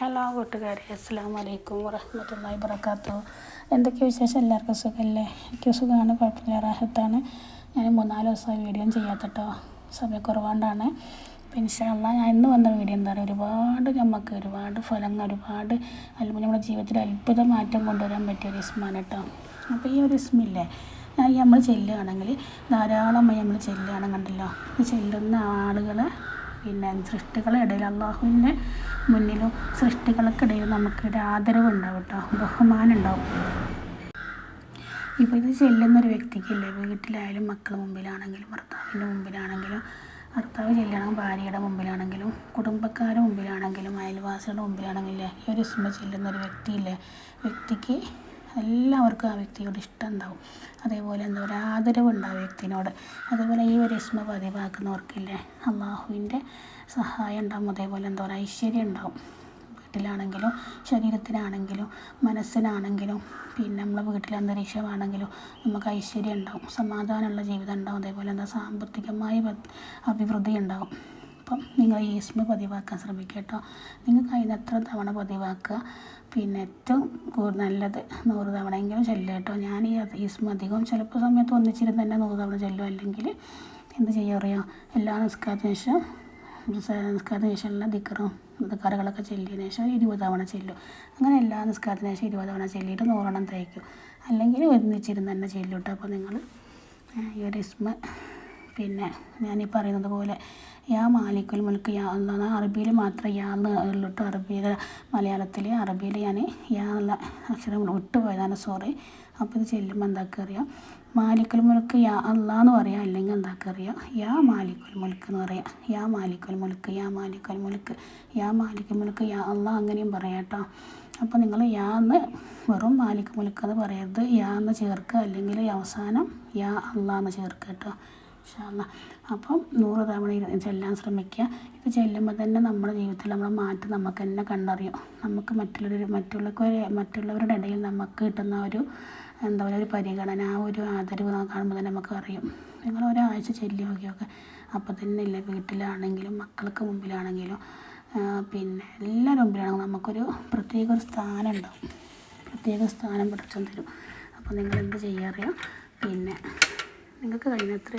Hello കൂട്ടുകാരി അസ്സാം വലൈക്കും വറഹമത്തല്ലാ വബർക്കാത്തു എന്തൊക്കെ വിശേഷം? എല്ലാവർക്കും സുഖമല്ലേ എനിക്ക് സുഖമാണ് കുഴപ്പമില്ല റാഹത്താണ്. ഞാൻ മൂന്നാൽ ദിവസമായി വീഡിയോ ചെയ്യാത്തട്ടോ. സമയക്കുറവാണ്ടാണ് ഇൻഷാല്ല ഞാൻ ഇന്ന് വന്ന വീഡിയോ എന്താ പറയുക ഒരുപാട് നമുക്ക് ഒരുപാട് ഫലങ്ങൾ ഒരുപാട് അല്ലെങ്കിൽ നമ്മുടെ ജീവിതത്തിൽ അത്ഭുത മാറ്റം കൊണ്ടുവരാൻ പറ്റിയ ഒരു ഇസ്മാണ് കേട്ടോ അപ്പോൾ ഈ ഒരു ഇസ്മില്ലേ? നമ്മൾ ചെല്ലുകയാണെങ്കിൽ ധാരാളമായി നമ്മൾ ചെല്ലുകയാണെന്നുണ്ടല്ലോ ചെല്ലുന്ന ആളുകളെ പിന്നെ സൃഷ്ടികളുടെ ഇടയിൽ അള്ളാഹുവിന്റെ മുന്നിലും സൃഷ്ടികൾക്കിടയിൽ നമുക്കൊരു ആദരവ് ഉണ്ടാവും കേട്ടോ. ബഹുമാനം ഉണ്ടാവും ഇപ്പോൾ ഇത് ചെല്ലുന്ന ഒരു വ്യക്തിക്കില്ലേ വീട്ടിലായാലും മക്കളുടെ മുമ്പിലാണെങ്കിലും ഭർത്താവിന്റെ മുമ്പിലാണെങ്കിലും ഭർത്താവ് ചെല്ലണം ഭാര്യയുടെ മുമ്പിലാണെങ്കിലും കുടുംബക്കാരുടെ മുമ്പിലാണെങ്കിലും അയൽവാസികളുടെ മുമ്പിലാണെങ്കിലും ഈ ഒരു ഇസ്മ ചെല്ലുന്ന ഒരു വ്യക്തിയില്ലേ? വ്യക്തിക്ക് എല്ലാവർക്കും ആ വ്യക്തിയോട് ഇഷ്ടം ഉണ്ടാവും അതേപോലെ എന്താ പറയുക ആദരവുണ്ടാവും ആ വ്യക്തിനോട്. അതേപോലെ ഈ ഒരു ഇസ്മ പതിവാക്കുന്നവർക്കില്ലേ അള്ളാഹുവിന്റെ സഹായം ഉണ്ടാവും. അതേപോലെ എന്താ പറയുക ഐശ്വര്യം ഉണ്ടാവും. വീട്ടിലാണെങ്കിലും ശരീരത്തിനാണെങ്കിലും മനസ്സിനാണെങ്കിലും പിന്നെ നമ്മളെ വീട്ടിലെ അന്തരീക്ഷമാണെങ്കിലും നമുക്ക് ഐശ്വര്യം ഉണ്ടാവും. സമാധാനമുള്ള ജീവിതം ഉണ്ടാവും. അതേപോലെ എന്താ സാമ്പത്തികമായ അഭിവൃദ്ധി ഉണ്ടാവും. അപ്പം നിങ്ങൾ ഈസ്മ പതിവാക്കാൻ ശ്രമിക്കുക കേട്ടോ. നിങ്ങൾക്ക് അതിനത്ര തവണ പതിവാക്കുക? പിന്നെ ഏറ്റവും കൂടുതൽ നല്ലത് നൂറ് തവണയെങ്കിലും ചെല്ലുക കേട്ടോ. ഞാൻ ഈ ഈസ്മ അധികം ചിലപ്പോൾ സമയത്ത് ഒന്നിച്ചിരുന്ന് തന്നെ നൂറ് തവണ ചെല്ലും അല്ലെങ്കിൽ എന്ത് ചെയ്യുക അറിയാം? എല്ലാ നിസ്കാരത്തിന് ശേഷം നിസ്കാരത്തിന് ശേഷമുള്ള ദിക്കറും ദിക്കറുകളൊക്കെ ചെല്ലിയതിന് ശേഷം ഇരുപത് തവണ ചെല്ലും. അങ്ങനെ എല്ലാ നിസ്കാരത്തിന് ശേഷം ഇരുപത് തവണ ചെല്ലിയിട്ട് നൂറെണ്ണം തയ്ക്കും. അല്ലെങ്കിൽ ഒന്നിച്ചിരുന്ന് തന്നെ ചെല്ലും കേട്ടോ. അപ്പോൾ നിങ്ങൾ ഈ ഒരു ഇസ്മ പിന്നെ ഞാൻ ഈ പറയുന്നത് പോലെ യാ മാലിക്കുൽ മുൽക്ക് യാ എന്നാണ് അറബിയിൽ മാത്രം യാ എന്ന് ഉള്ളിട്ട് അറബിയിൽ മലയാളത്തിൽ അറബിയിൽ ഞാൻ യാ എന്നുള്ള അക്ഷരം വിട്ടുപോയതാണ് സോറി അപ്പോൾ ഇത് ചെല്ലുമ്പോൾ എന്താക്കുക അറിയാം? മാലിക്കുൽ മുൽക്ക് യാ അല്ലാ എന്ന് പറയാം അല്ലെങ്കിൽ എന്താക്കുക അറിയാം? യാ മാലിക്കുൽ മുൽക്ക് എന്ന് പറയാം. യാ മാലിക്കുൽ മുൽക്ക് യാ മാലിക്കുൽ മുൽക്ക് യാ മാലിക്കുൽ മുൽക്ക് യാ അല്ല അങ്ങനെയും പറയാം കേട്ടോ. അപ്പോൾ നിങ്ങൾ യാ എന്ന് വെറും മാലിക് മുൽക്ക് എന്ന് പറയരുത്. യാ എന്ന് ചേർക്കുക അല്ലെങ്കിൽ അവസാനം യാ അല്ലാ എന്ന് ചേർക്കുക കേട്ടോ. ഇൻഷാല്ല അപ്പം നൂറ് തവണ ചെല്ലാൻ ശ്രമിക്കുക. ഇത് ചെല്ലുമ്പോൾ തന്നെ നമ്മുടെ ജീവിതത്തിൽ നമ്മൾ മാറ്റം നമുക്ക് തന്നെ കണ്ടറിയും. നമുക്ക് മറ്റുള്ളവർ മറ്റുള്ളവർക്ക് മറ്റുള്ളവരുടെ ഇടയിൽ നമുക്ക് കിട്ടുന്ന ഒരു എന്താ പറയുക ഒരു പരിഗണന ആ ഒരു ആദരവ് കാണുമ്പോൾ തന്നെ നമുക്ക് അറിയും. നിങ്ങൾ ഒരാഴ്ച ചെല്ലി നോക്കിയൊക്കെ. അപ്പോൾ തന്നെ ഇല്ല വീട്ടിലാണെങ്കിലും മക്കൾക്ക് മുമ്പിലാണെങ്കിലും പിന്നെ എല്ലാവരും മുമ്പിലാണെങ്കിലും നമുക്കൊരു പ്രത്യേക ഒരു സ്ഥാനം ഉണ്ടാവും. പ്രത്യേക സ്ഥാനം പിടിച്ചു തരും. അപ്പോൾ നിങ്ങൾ എന്ത് ചെയ്യാറിയോ പിന്നെ നിങ്ങൾക്ക് കഴിയുന്നത്ര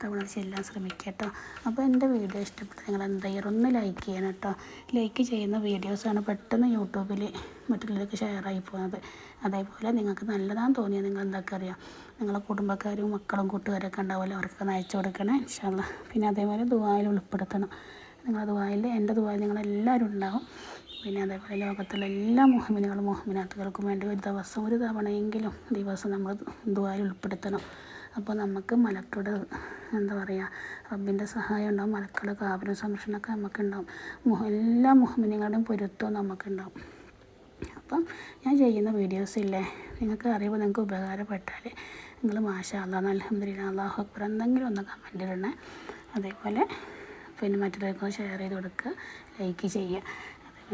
തവണ ചെല്ലാൻ ശ്രമിക്കുക കേട്ടോ അപ്പോൾ എന്റെ വീഡിയോ ഇഷ്ടപ്പെട്ട് നിങ്ങൾ എന്താ ചെയ്യുക ഒന്ന് ലൈക്ക് ചെയ്യണം കേട്ടോ. ലൈക്ക് ചെയ്യുന്ന വീഡിയോസാണ് പെട്ടെന്ന് യൂട്യൂബിൽ മറ്റുള്ളവർക്ക് ഷെയറായി പോകുന്നത്. അതേപോലെ നിങ്ങൾക്ക് നല്ലതാണെന്ന് തോന്നിയാൽ നിങ്ങൾ എന്തൊക്കെ അറിയാം? നിങ്ങളെ കുടുംബക്കാരും മക്കളും കൂട്ടുകാരൊക്കെ ഉണ്ടാവുമല്ലോ അവർക്കൊക്കെ അയച്ചു കൊടുക്കണേ ഇൻഷാല്ല പിന്നെ അതേപോലെ ദുബായിൽ ഉൾപ്പെടുത്തണം. നിങ്ങളെ ദുബായിൽ എന്റെ ദുബായിൽ നിങ്ങളെല്ലാവരും ഉണ്ടാവും. പിന്നെ അതേപോലെ ലോകത്തുള്ള എല്ലാ മുഹമ്മിനുകളും മുഹമ്മിനാത്തുകൾക്കും വേണ്ടി ഒരു ദിവസം ഒരു തവണയെങ്കിലും ദിവസം നമ്മൾ ദുബായിൽ ഉൾപ്പെടുത്തണം. അപ്പോൾ നമുക്ക് മലക്കളുടെ എന്താ പറയുക റബ്ബിന്റെ സഹായം ഉണ്ടാവും. മലക്കളുടെ കാവലും സംരക്ഷണമൊക്കെ നമുക്കുണ്ടാവും. എല്ലാ മുഹമ്മിനുകളുടെയും പൊരുത്തവും നമുക്കുണ്ടാവും. അപ്പം ഞാൻ ചെയ്യുന്ന വീഡിയോസ് ഇല്ലേ? നിങ്ങൾക്ക് അറിയുമ്പോൾ നിങ്ങൾക്ക് ഉപകാരപ്പെട്ടാൽ നിങ്ങൾ മാഷാ അള്ളാഹ് അലഹമ്മദില്ല അള്ളാഹു അക്ബർ എന്തെങ്കിലും ഒന്ന് കമന്റ് ഇടണേ. അതേപോലെ പിന്നെ മറ്റുള്ളവർക്ക് ഷെയർ ചെയ്ത് കൊടുക്കുക. ലൈക്ക് ചെയ്യുക.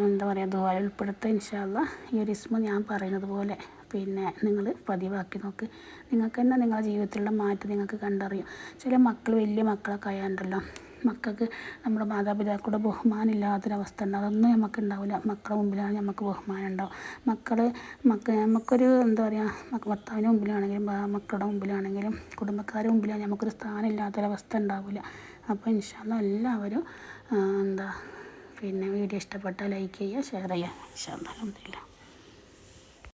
എന്താ പറയുക ദുബായിൽ ഉൾപ്പെടുത്തുക ഇൻഷാല്ല ഈ ഒരു ഇസ്മ ഞാൻ പറയുന്നത് പോലെ പിന്നെ നിങ്ങൾ പതിവാക്കി നോക്ക്. നിങ്ങൾക്ക് തന്നെ നിങ്ങളുടെ ജീവിതത്തിലുള്ള മാറ്റം നിങ്ങൾക്ക് കണ്ടറിയും. ചില മക്കൾ വലിയ മക്കളൊക്കെ ആയാണ്ടല്ലോ. മക്കൾക്ക് നമ്മുടെ മാതാപിതാക്കളുടെ ബഹുമാനം ഇല്ലാത്തൊരവസ്ഥ ഉണ്ടാവും. അതൊന്നും നമുക്ക് ഉണ്ടാവില്ല. മക്കളുടെ മുമ്പിലാണ് നമുക്ക് ബഹുമാനം ഉണ്ടാവും മക്കൾ മക്ക നമുക്കൊരു എന്താ പറയുക ഭർത്താവിന്റെ മുമ്പിലാണെങ്കിലും മക്കളുടെ മുമ്പിലാണെങ്കിലും കുടുംബക്കാരുടെ മുമ്പിലാണെങ്കിൽ നമുക്കൊരു സ്ഥാനം ഇല്ലാത്തൊരവസ്ഥ ഉണ്ടാവില്ല. അപ്പോൾ ഇൻഷാല്ല എല്ലാവരും എന്താ പിന്നെ വീഡിയോ ഇഷ്ടപ്പെട്ടാൽ ലൈക്ക് ചെയ്യുക ഷെയർ ചെയ്യുക. അലഹമില്ല